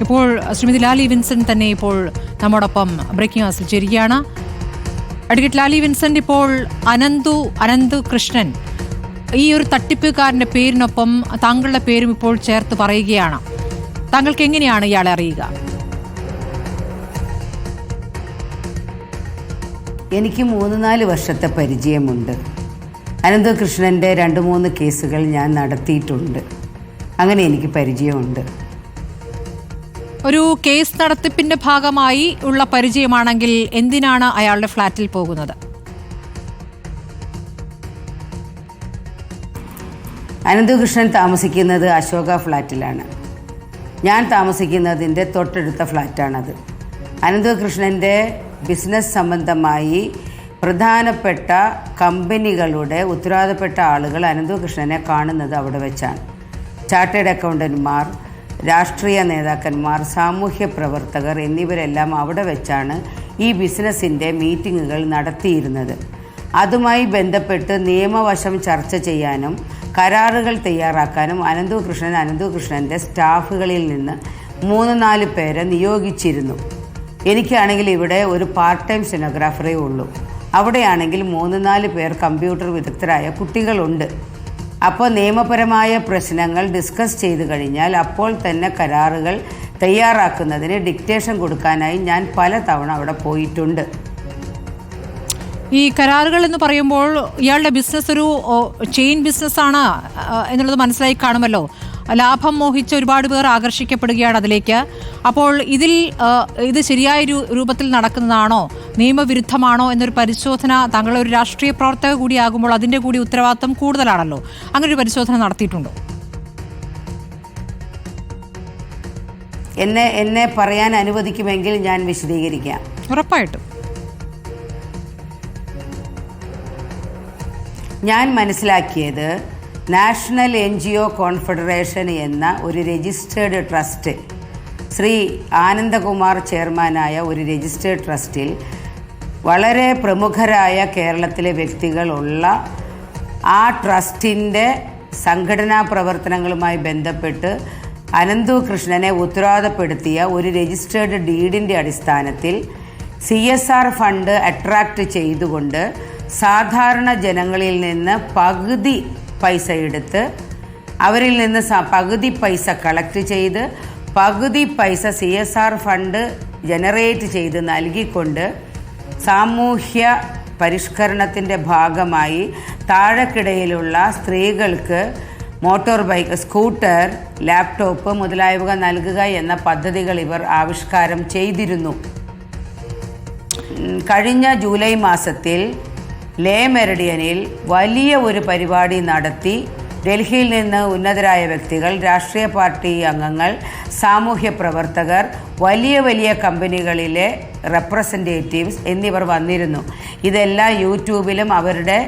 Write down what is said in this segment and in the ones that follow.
ഇപ്പോൾ ശ്രീമതി ലാലി വിൻസെന്റ് തന്നെ ഇപ്പോൾ നമ്മോടൊപ്പം ബ്രേക്കിംഗ് ന്യൂസിൽ ചേരുകയാണ്. അഡ്വക്കേറ്റ് ലാലി വിൻസെന്റ് ഇപ്പോൾ അനന്തു അനന്തു കൃഷ്ണൻ ഈ ഒരു തട്ടിപ്പുകാരന്റെ പേരിനൊപ്പം താങ്കളുടെ പേരും ഇപ്പോൾ ചേർത്ത് പറയുകയാണ്. താങ്കൾക്ക് എങ്ങനെയാണ് ഇയാളെ അറിയുക? എനിക്ക് മൂന്ന് നാല് വർഷത്തെ പരിചയമുണ്ട്. അനന്തകൃഷ്ണന്റെ രണ്ട് മൂന്ന് കേസുകൾ ഞാൻ നടത്തിയിട്ടുണ്ട്. അങ്ങനെ എനിക്ക് പരിചയമുണ്ട്. ഒരു കേസ് നടത്തിപ്പിന്റെ ഭാഗമായി ഉള്ള പരിചയമാണെങ്കിൽ എന്തിനാണ് അയാളുടെ ഫ്ളാറ്റിൽ പോകുന്നത്? അനന്തകൃഷ്ണൻ താമസിക്കുന്നത് അശോക ഫ്ലാറ്റിലാണ്. ഞാൻ താമസിക്കുന്നതിന്റെ തൊട്ടടുത്ത ഫ്ലാറ്റാണത്. അനന്തകൃഷ്ണന്റെ ബിസിനസ് സംബന്ധമായി പ്രധാനപ്പെട്ട കമ്പനികളുടെ ഉത്തരവാദപ്പെട്ട ആളുകൾ അനന്തകൃഷ്ണനെ കാണുന്നത് അവിടെ വെച്ചാണ്. ചാർട്ടേഡ് അക്കൗണ്ടന്റുമാർ രാഷ്ട്രീയ നേതാക്കന്മാർ സാമൂഹ്യ പ്രവർത്തകർ എന്നിവരെല്ലാം അവിടെ വെച്ചാണ് ഈ ബിസിനസ്സിന്റെ മീറ്റിങ്ങുകൾ നടത്തിയിരുന്നത്. അതുമായി ബന്ധപ്പെട്ട് നിയമവശം ചർച്ച ചെയ്യാനും കരാറുകൾ തയ്യാറാക്കാനും അനന്തുകൃഷ്ണൻ അനന്തുകൃഷ്ണന്റെ സ്റ്റാഫുകളിൽ നിന്ന് മൂന്ന് നാല് പേരെ നിയോഗിച്ചിരുന്നു. എനിക്കാണെങ്കിൽ ഇവിടെ ഒരു പാർട്ട് ടൈം സ്റ്റെനോഗ്രാഫറേ ഉള്ളൂ. അവിടെയാണെങ്കിൽ മൂന്ന് നാല് പേർ കമ്പ്യൂട്ടർ വിദഗ്ധരായ കുട്ടികളുണ്ട്. അപ്പോൾ നിയമപരമായ പ്രശ്നങ്ങൾ ഡിസ്കസ് ചെയ്തു കഴിഞ്ഞാൽ അപ്പോൾ തന്നെ കരാറുകൾ തയ്യാറാക്കുന്നതിന് ഡിക്റ്റേഷൻ കൊടുക്കാനായി ഞാൻ പല തവണ അവിടെ പോയിട്ടുണ്ട്. ഈ കരാറുകൾ എന്ന് പറയുമ്പോൾ ഇയാളുടെ ബിസിനസ് ഒരു ചെയിൻ ബിസിനസ് ആണ് എന്നുള്ളത് മനസ്സിലായി കാണുമല്ലോ. ലാഭം മോഹിച്ച് ഒരുപാട് പേർ ആകർഷിക്കപ്പെടുകയാണ് അതിലേക്ക്. അപ്പോൾ ഇതിൽ ഇത് ശരിയായ രൂപത്തിൽ നടക്കുന്നതാണോ? നിയമവിരുദ്ധമാണോ എന്നൊരു പരിശോധന താങ്കൾ ഒരു രാഷ്ട്രീയ പ്രവർത്തക കൂടിയാകുമ്പോൾ അതിന്റെ കൂടി ഉത്തരവാദിത്തം കൂടുതലാണല്ലോ. അങ്ങനെ ഒരു പരിശോധന നടത്തിയിട്ടുണ്ടോ? എന്നെ എന്നെ പറയാൻ അനുവദിക്കുമെങ്കിൽ ഞാൻ വിശദീകരിക്കാം. ഉറപ്പായിട്ടും. ഞാൻ മനസ്സിലാക്കിയത് national N G O confederation എന്ന ഒരു രജിസ്റ്റേർഡ് ട്രസ്റ്റ് ശ്രീ ആനന്ദകുമാർ ചെയർമാനായ ഒരു രജിസ്റ്റേർഡ് ട്രസ്റ്റിൽ വളരെ പ്രമുഖരായ കേരളത്തിലെ വ്യക്തികളുള്ള ആ ട്രസ്റ്റിന്റെ സംഘടനാ പ്രവർത്തനങ്ങളുമായി ബന്ധപ്പെട്ട് അനന്തു കൃഷ്ണനെ ഉത്തരവാദപ്പെടുത്തിയ ഒരു രജിസ്റ്റേർഡ് ഡീഡിന്റെ അടിസ്ഥാനത്തിൽ C S R fund attract ചെയ്തുകൊണ്ട് സാധാരണ ജനങ്ങളിൽ നിന്ന് പകുതി പൈസ എടുത്ത് അവരിൽ നിന്ന് പകുതി പൈസ കളക്ട് ചെയ്ത് പകുതി പൈസ C S R fund generate ചെയ്ത് നൽകിക്കൊണ്ട് സാമൂഹ്യ പരിഷ്കരണത്തിന്റെ ഭാഗമായി താഴെക്കിടയിലുള്ള സ്ത്രീകൾക്ക് മോട്ടോർ ബൈക്ക് സ്കൂട്ടർ ലാപ്ടോപ്പ് മുതലായവ നൽകുക എന്ന പദ്ധതികൾ ഇവർ ആവിഷ്കാരം ചെയ്തിരുന്നു. കഴിഞ്ഞ ജൂലൈ മാസത്തിൽ ലേ മെറിഡിയനിൽ വലിയ ഒരു പരിപാടി നടത്തി ഡൽഹിയിൽ നിന്ന് ഉന്നതരായ വ്യക്തികൾ രാഷ്ട്രീയ പാർട്ടി അംഗങ്ങൾ സാമൂഹ്യ പ്രവർത്തകർ വലിയ വലിയ കമ്പനികളിലെ റെപ്രസെന്റേറ്റീവ്സ് എന്നിവർ വന്നിരുന്നു. ഇതെല്ലാം യൂട്യൂബിലും അവരുടെ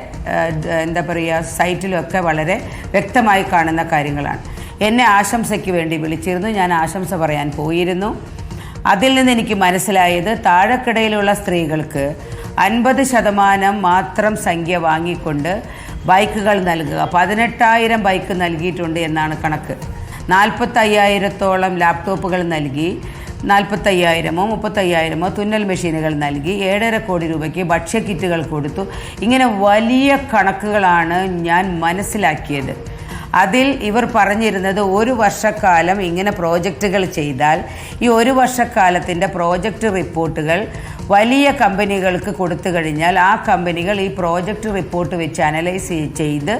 എന്താ പറയുക സൈറ്റിലുമൊക്കെ വളരെ വ്യക്തമായി കാണുന്ന കാര്യങ്ങളാണ്. എന്നെ ആശംസയ്ക്ക് വേണ്ടി വിളിച്ചിരുന്നു. ഞാൻ ആശംസ പറയാൻ പോയിരുന്നു. അതിൽ നിന്ന് എനിക്ക് മനസ്സിലായത് താഴെക്കിടയിലുള്ള സ്ത്രീകൾക്ക് അൻപത് ശതമാനം മാത്രം സംഖ്യ വാങ്ങിക്കൊണ്ട് ബൈക്കുകൾ നൽകുക. പതിനെട്ടായിരം ബൈക്ക് നൽകിയിട്ടുണ്ട് എന്നാണ് കണക്ക്. നാൽപ്പത്തയ്യായിരത്തോളം ലാപ്ടോപ്പുകൾ നൽകി നാൽപ്പത്തയ്യായിരമോ മുപ്പത്തയ്യായിരമോ തുന്നൽ മെഷീനുകൾ നൽകി ഏഴര കോടി രൂപയ്ക്ക് ഭക്ഷ്യക്കിറ്റുകൾ കൊടുത്തു. ഇങ്ങനെ വലിയ കണക്കുകളാണ് ഞാൻ മനസ്സിലാക്കിയത്. അതിൽ ഇവർ പറഞ്ഞിരുന്നത് ഒരു വർഷക്കാലം ഇങ്ങനെ പ്രോജക്റ്റുകൾ ചെയ്താൽ ഈ ഒരു വർഷക്കാലത്തിന്റെ പ്രോജക്റ്റ് റിപ്പോർട്ടുകൾ വലിയ കമ്പനികൾക്ക് കൊടുത്തു കഴിഞ്ഞാൽ ആ കമ്പനികൾ ഈ പ്രോജക്റ്റ് റിപ്പോർട്ട് വെച്ച് അനലൈസ് ചെയ്ത്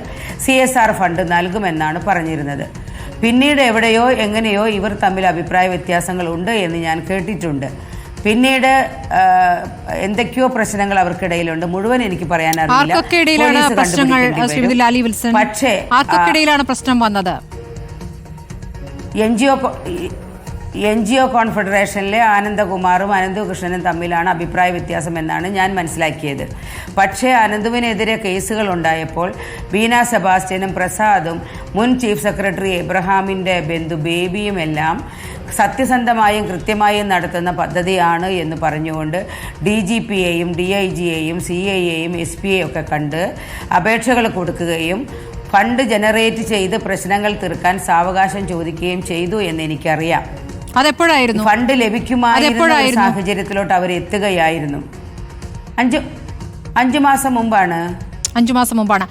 സി എസ് ആർ ഫണ്ട് നൽകുമെന്നാണ് പറഞ്ഞിരുന്നത്. പിന്നീട് എവിടെയോ എങ്ങനെയോ ഇവർ തമ്മിൽ അഭിപ്രായ വ്യത്യാസങ്ങളുണ്ട് എന്ന് ഞാൻ കേട്ടിട്ടുണ്ട്. പിന്നീട് എന്തൊക്കെയോ പ്രശ്നങ്ങൾ അവർക്കിടയിലുണ്ട്. മുഴുവൻ എനിക്ക് പറയാൻ അറിയില്ല പക്ഷേ പ്രശ്നം വന്നത്? N G O N G O കോൺഫെഡറേഷനിലെ ആനന്ദകുമാറും അനന്തകൃഷ്ണനും തമ്മിലാണ് അഭിപ്രായ വ്യത്യാസം എന്നാണ് ഞാൻ മനസ്സിലാക്കിയത്. പക്ഷേ അനന്തുവിനെതിരെ കേസുകൾ ഉണ്ടായപ്പോൾ ബീന സെബാസ്റ്റ്യനും പ്രസാദും മുൻ ചീഫ് സെക്രട്ടറി എബ്രഹാമിന്റെ ബന്ധു ബേബിയും എല്ലാം സത്യസന്ധമായും കൃത്യമായും നടത്തുന്ന പദ്ധതിയാണ് എന്ന് പറഞ്ഞുകൊണ്ട് ഡി ജി പിയെയും ഡി ഐ ജിയെയും സി ഐ എയും എസ് പി ഒക്കെ കണ്ട് അപേക്ഷകൾ കൊടുക്കുകയും ഫണ്ട് ജനറേറ്റ് ചെയ്ത് പ്രശ്നങ്ങൾ തീർക്കാൻ സാവകാശം ചോദിക്കുകയും ചെയ്തു എന്ന് എനിക്കറിയാം. അതെപ്പോഴായിരുന്നു? ഫണ്ട് ലഭിക്കുമായിരുന്ന? സാഹചര്യത്തിലോട്ട് അവർ എത്തുകയായിരുന്നു. അഞ്ച് അഞ്ചു മാസം മുമ്പാണ്. അഞ്ചു മാസം മുമ്പാണ്.